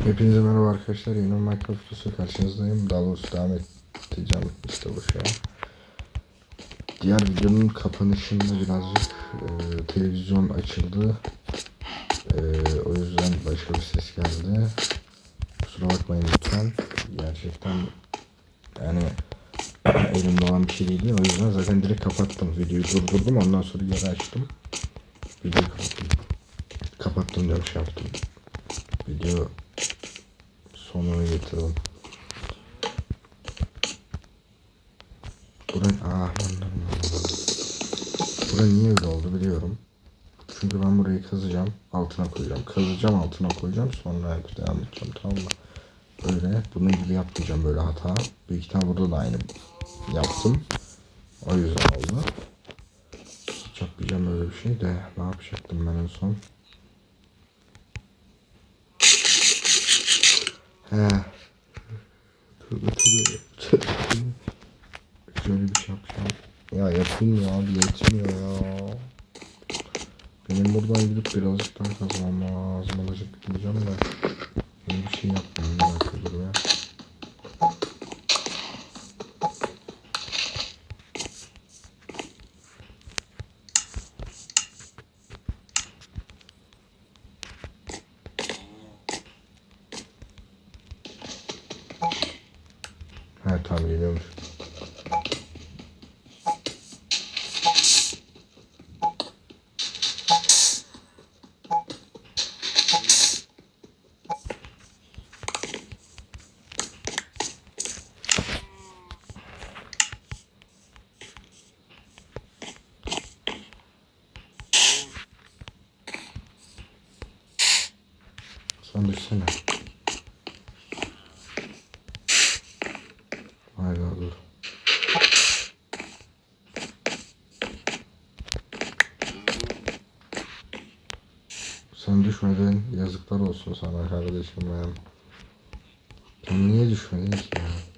Hepinize merhaba arkadaşlar. Yeni Minecraft videosu karşınızdayım. Daha doğrusu devam edeceğim işte bu şu an. Diğer videonun kapanışında birazcık e, televizyon açıldı. E, o yüzden başka bir ses geldi. Kusura bakmayın lütfen. Gerçekten yani elimde olan bir şey değil. O yüzden zaten direkt kapattım. Videoyu durdurdum. Ondan sonra geri açtım. Videoyu kapattım. Kapattım diyorum şey yaptım. Video sonuna getirdim. Buran ah. Bura niye öyle oldu biliyorum. Çünkü ben burayı kazacağım, altına koyacağım. Kazacağım, altına koyacağım, sonra devam edeceğim tamam mı? Böyle bunun gibi yapmayacağım böyle hata. Büyük ihtimal burada da aynı yaptım. O yüzden oldu. Hiç yapmayacağım öyle bir şey de ne yapacaktım ben en son? He. Tövbe tövbe. Tövbe. Şöyle bir şey yapacağım. Ya yapılmıyor abi yetmiyor ya. Benim buradan gidip birazcık daha kazanmam lazım. Alacak gideceğim de. Böyle bir şey dakika dur ya. Sen düşmedin. Yazıklar olsun sana kardeşim benim. Niye düşmedin ki ya?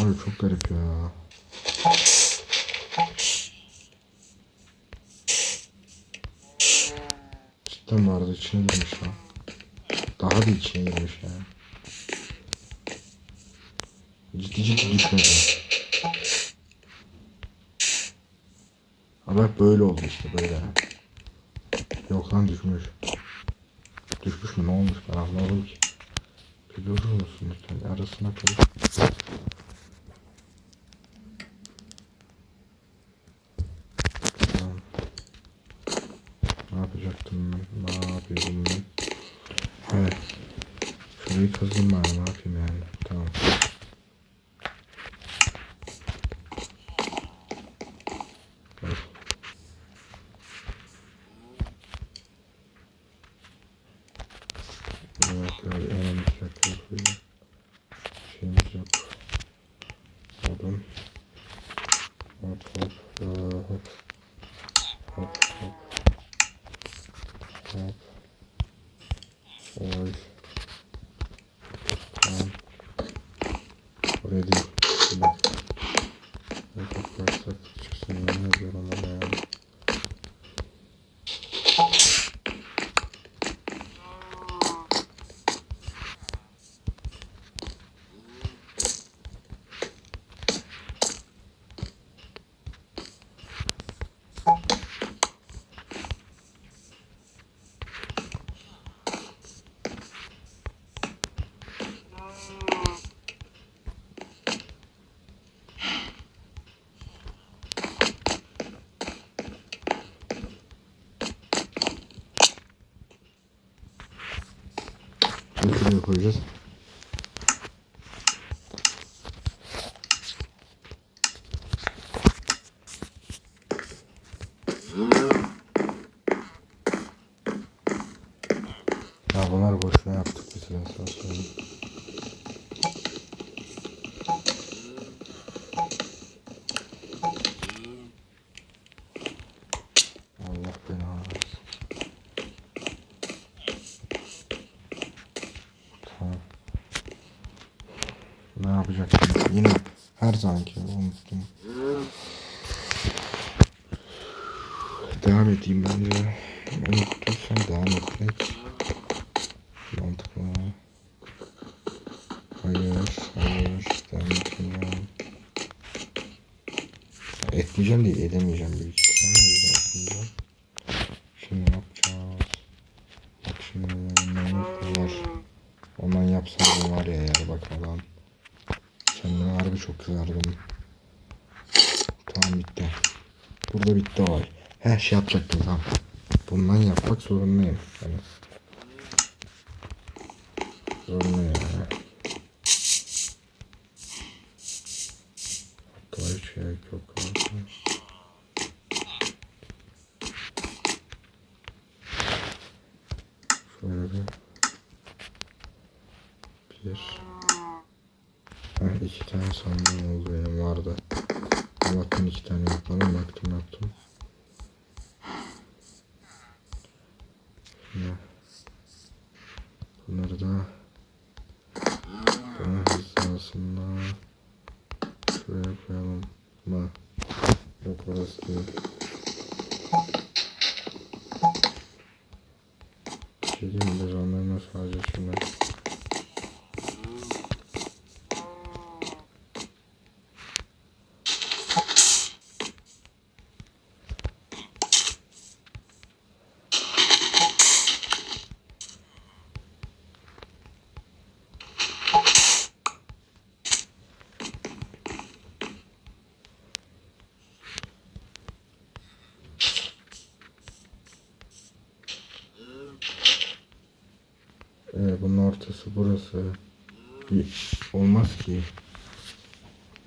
Abi çok garip ya. Cidden arada içine girmiş lan. Daha da içine girmiş yani. Ciddi ciddi düşmedi. Ha bak böyle oldu işte böyle. Yok lan düşmüş. Düşmüş mü ne olmuş ben anlamadım ki. Bir durur musun lütfen arasına koy. Tamam. Ne yapacaktım ben? Ne yapıyordum ben? Evet. Şurayı kazdım ben ne yapayım yani. Tamam. koyacağız. Ya bunlar boşuna yaptık bir tane sonra. Edeyim bence. Unuttuysam devam etmek mantıklı. Hayır, hayır, devam etmeyeceğim. Etmeyeceğim değil, edemeyeceğim büyük ihtimalle. Şimdi ne yapacağız? Bak şimdi ne var. Ondan yapsam var ya eğer bakmadan. Kendime harbi çok kızardım. Tamam bitti. Burada bitti olay. Her şey yapacaktım tamam. Bundan yapmak zorundayım. Yani. Zorundayım yani. Hatta hiç yok. Şöyle bir. Bir. Ha, iki tane sandığım oldu benim vardı. Allah'tan iki tane yapmadım. Baktım yaptım. Şimdi bunları da bunun hizasında şuraya koyalım mı? Yok orası değil. Şey diyeyim mi? Biz onları nasıl alacağız şimdi? Ee, bunun ortası burası. Bir- Olmaz ki.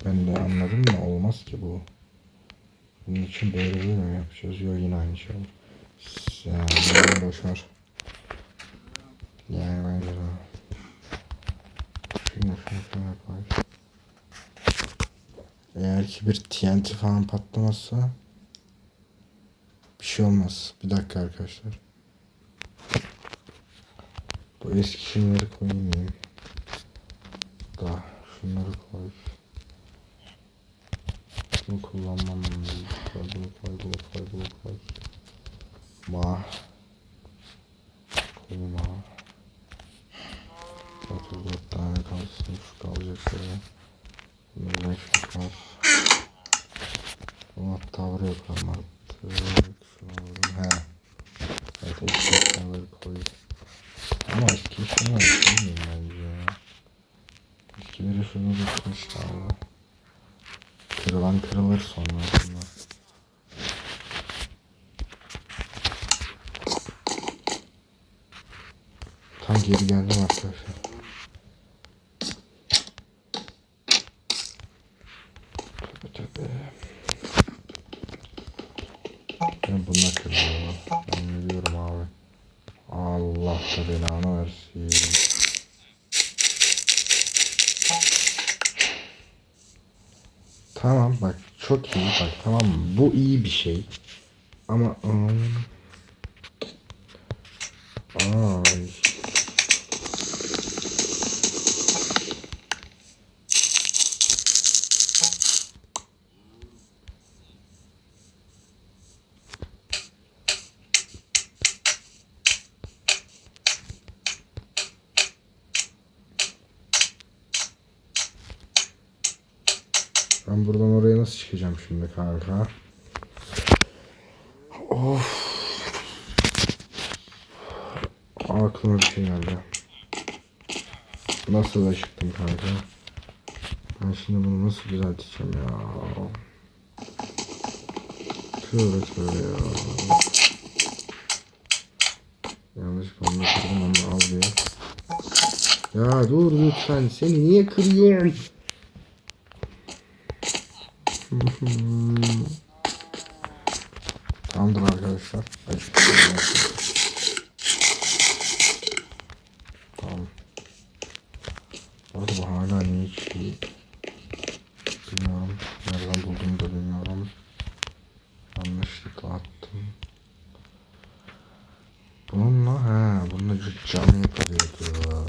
Ben de anladım da olmaz ki bu. Bunun için böyle böyle mi yapacağız? Yok yine aynı şey olur. Ya bunu boş ver. Yani bence de. Şunu şunu şunu koy. Eğer ki bir TNT falan patlamazsa bir şey olmaz. Bir dakika arkadaşlar. Bu eski şeyleri koyayım. Da şunları koy. Bunu kullanmam. Koy, bunu koy, bunu koy, bunu koy. Ma. Koyma. 34 tane kalsın. Şu kalacak şöyle. Bunları ekmek var. Bunu hatta buraya koyalım artık. Şunu alalım. He. Evet ekmekleri koy. Ama eski şunu koymayayım bence ya. Eskileri şunu bitmişti abi. Kırılan kırılır sonra bunlar. Tam geri geldim arkadaşlar. Tabii tabii. Ben bunlar kırılıyor. Ben biliyorum abi. Allah da belanı versin. Tamam bak çok iyi bak tamam? Bu iyi bir şey. Ama ım, ay. Ben buradan oraya nasıl çıkacağım şimdi kanka? Of. Aklıma bir şey geldi. Nasıl da çıktım kanka? Ben şimdi bunu nasıl düzelteceğim ya? Tövbe tövbe ya. Yanlış konuda kırdım onu al diye. Ya dur lütfen seni niye kırıyorum? Hmm. Tamamdır arkadaşlar. Tamam. Orada bu hala niye ki? Bilmiyorum. Nereden buldum da bilmiyorum. Yanlışlıkla attım. Bununla he, bununla cam yapılıyordu.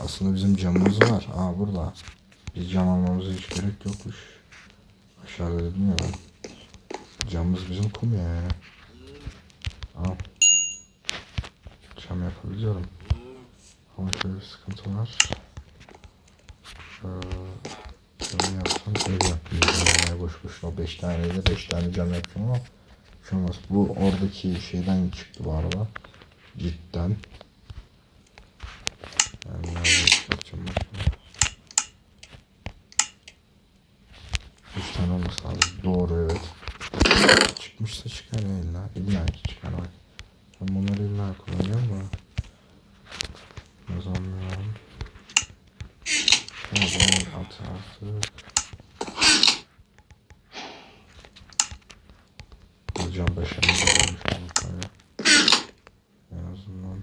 Aslında bizim camımız var. Aa burada. Biz cam almamıza hiç gerek yokmuş. Aşağıda dedim ya. Camımız bizim kum yani. Al. Cam yapabiliyorum. Ama şöyle bir sıkıntı var. Şöyle şöyle yapsam ev yapmayacağım yani boş boşuna 5 tane de 5 tane cam yapacağım ama olmaz. Bu oradaki şeyden çıktı bu arada. Cidden. Yani nerede çıkartacağım bakayım. 3 tane olması lazım. Doğru evet. Çıkmışsa çıkar ya illa. İlla ki çıkar bak. Ben bunları illa kullanacağım da. Yazamıyorum. O zaman at artık. Hocam başarılı olmuş olduk böyle. En azından.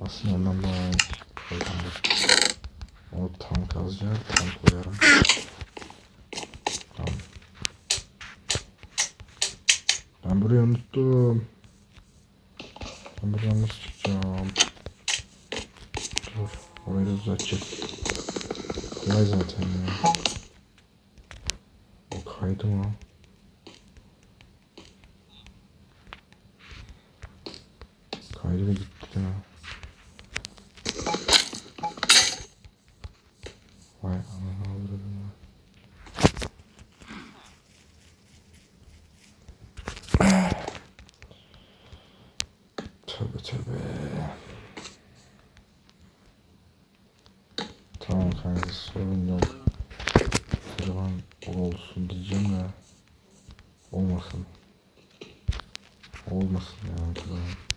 Aslında ondan daha. O tam kazacak, tam koyarım. Tamam. Ben burayı unuttum. Ben buradan nasıl çıkacağım? Dur, orayı da düzelteceğim. Kolay zaten ya. O kaydı mı? Kaydı da gitti ya. Vay anana avradım ya. Tövbe tövbe. Tamam kanka sorun yok. Kırılan olsun diyeceğim de olmasın. Olmasın yani kırılan.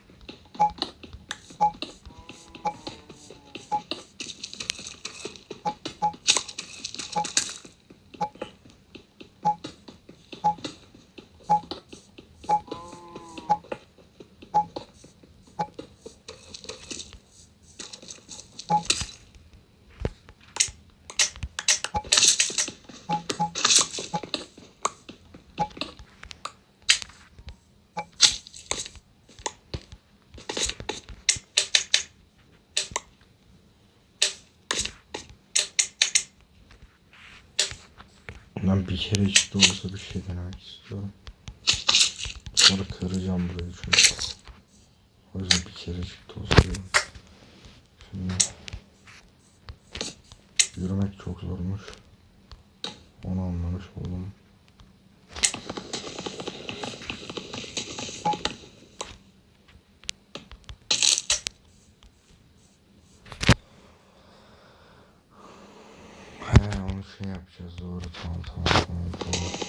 Bir kerecik de olsa bir şey denemek istiyorum. Sonra kıracağım burayı çünkü. O yüzden bir kerecik de olsa diyorum. Şimdi yürümek çok zormuş. Onu anlamış oldum. He onu şey yapacağız doğru tamam tamam tamam tamam.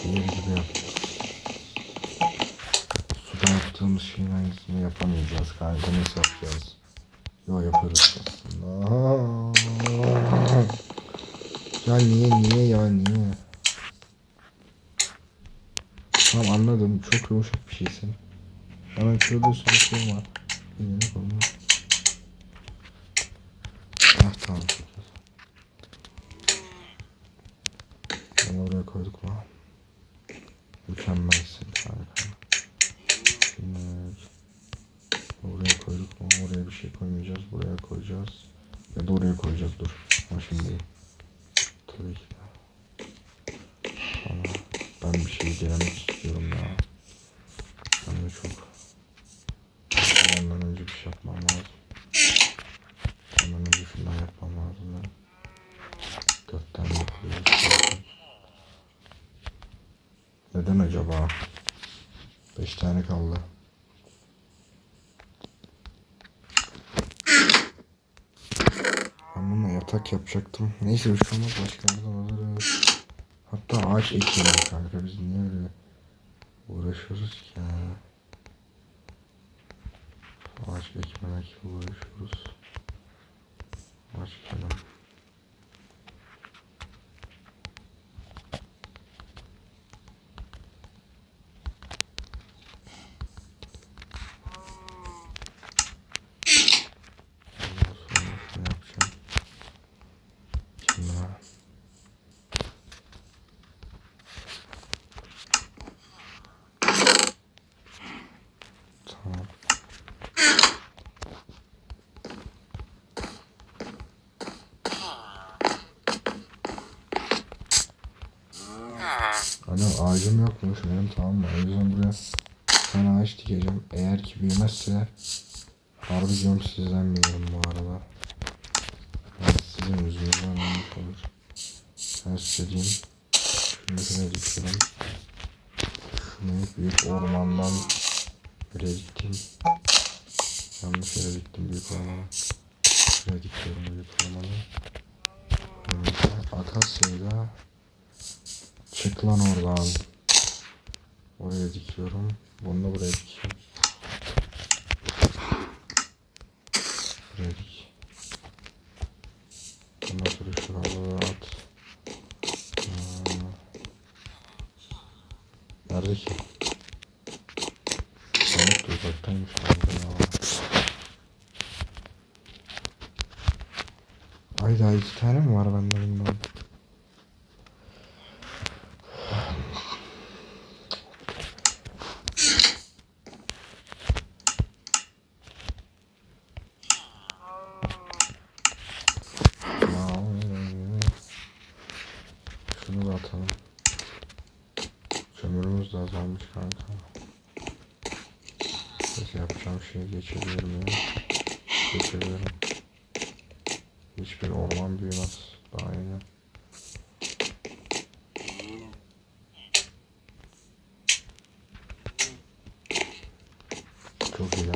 Diğeri gibi yapacağız. Suda yaptığımız şeyin aynısını yapamayacağız kanka nasıl yapacağız? Yo yaparız aslında. Ya niye niye ya niye? Tamam anladım çok yumuşak bir şeysin. Hemen kırılıyorsun bir şey var. Elini kolunu. Ah tamam çok güzel. Bunu mu? Mükemmelsin kanka. Şimdi oraya koyduk mu? Oraya bir şey koymayacağız. Buraya koyacağız. Ya da oraya koyacağız dur. Ama şimdi. Tabii ki. Ama ben bir şey denemek istiyorum ya. Ben de çok ondan önce bir şey yapmam lazım. Ondan önce şundan yapmam lazım ya. Gökten yapıyoruz. Neden acaba? Beş tane kaldı. Yatak yapacaktım. Neyse bir şey olmaz başka yerden alırız. Hatta ağaç ekelim kanka biz niye öyle uğraşıyoruz ki ya. Ağaç ekmemekle uğraşıyoruz. Ağaç ekelim. Tamam. Ana ağacım yokmuş benim tamam mı? O yüzden buraya tane ağaç dikeceğim. Eğer ki büyümezse harbi diyorum sizden biliyorum bu arada. Yani sizin yüzünüzden olmuş olur. Ben size diyeyim. Şunu dikiyorum. Şunu büyük ormandan buraya diktim. Yanlış yere diktim büyük ormanı. Şuraya dikiyorum büyük ormanı. Böyle Akasya'yla Çık lan oradan. Oraya dikiyorum. Bunu da buraya dikeyim. Buraya dik. Ondan sonra şuraları at. Nerede ki? Sandık da uzaktaymış. Hayda tane mi var bende bundan? Şunu da atalım. Kömürümüz de azalmış kanka. Neyse yapacağım şey geçebilirim ya. Geçebilirim. Hiçbir orman büyümez. Daha yeni. Çok iyi ya.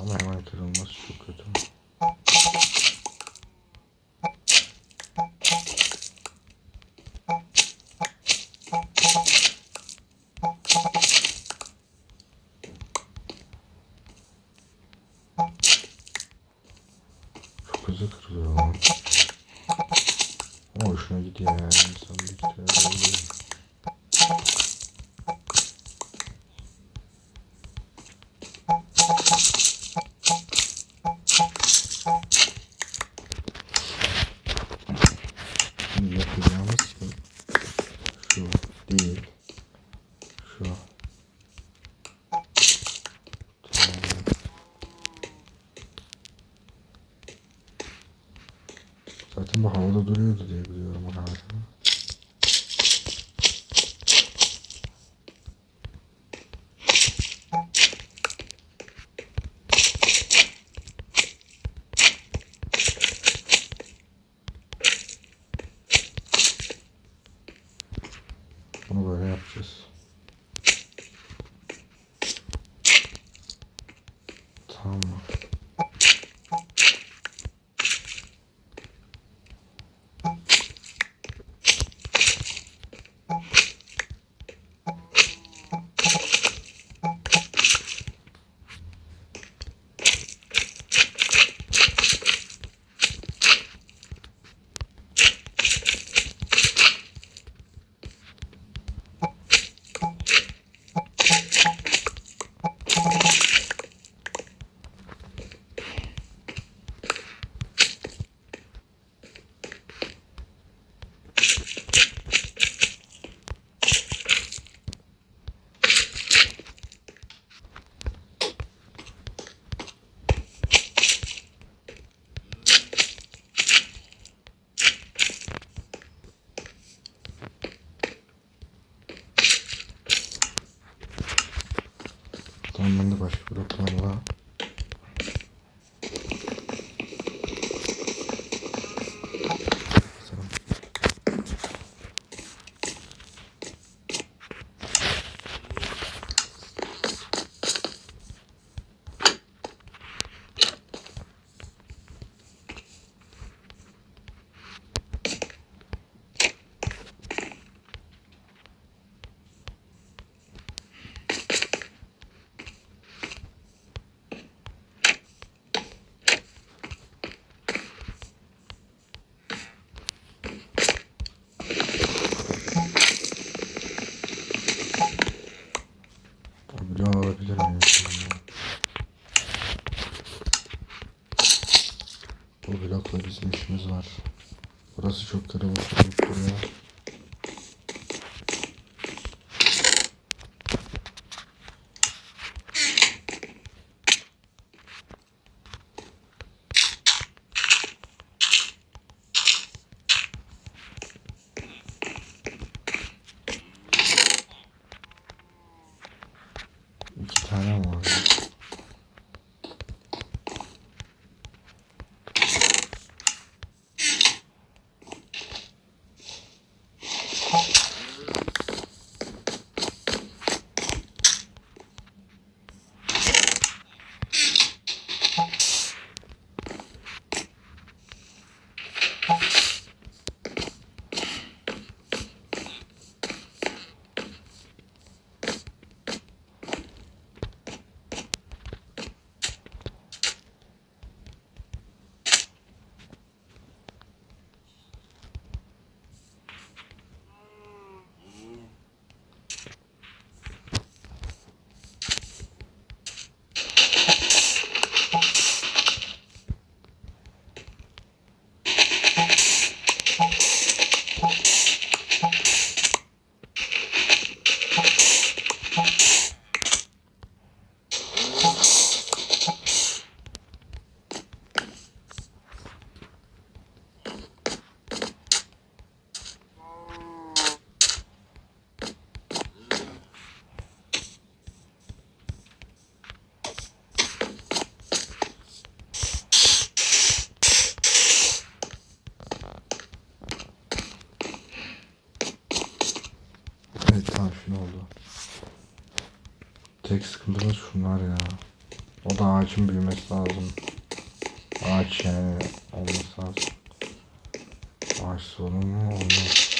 Ama hemen kırılması çok kötü. Değil. Şu. Zaten bu havada duruyordu diye biliyorum onu hala. Bunu böyle yapacağız. Tamam mı? Tamam ben de Burası çok kalabalık duruyor. Tek sıkıntımız şunlar ya. O da ağacın büyümesi lazım. Ağaç yani olması lazım. Ağaç sorunu? Olmaz.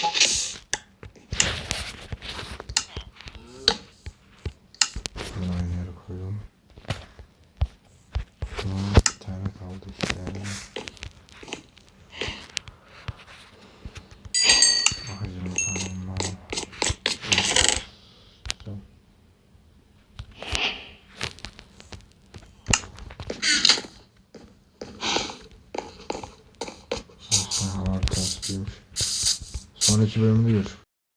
Şunu aynı yere koydum. Şuna bir tane kaldı işte yani. Ağacını tamamla. Güzel. Aslında hava arkası büyümüş. Sonraki bölümde görüşürüz.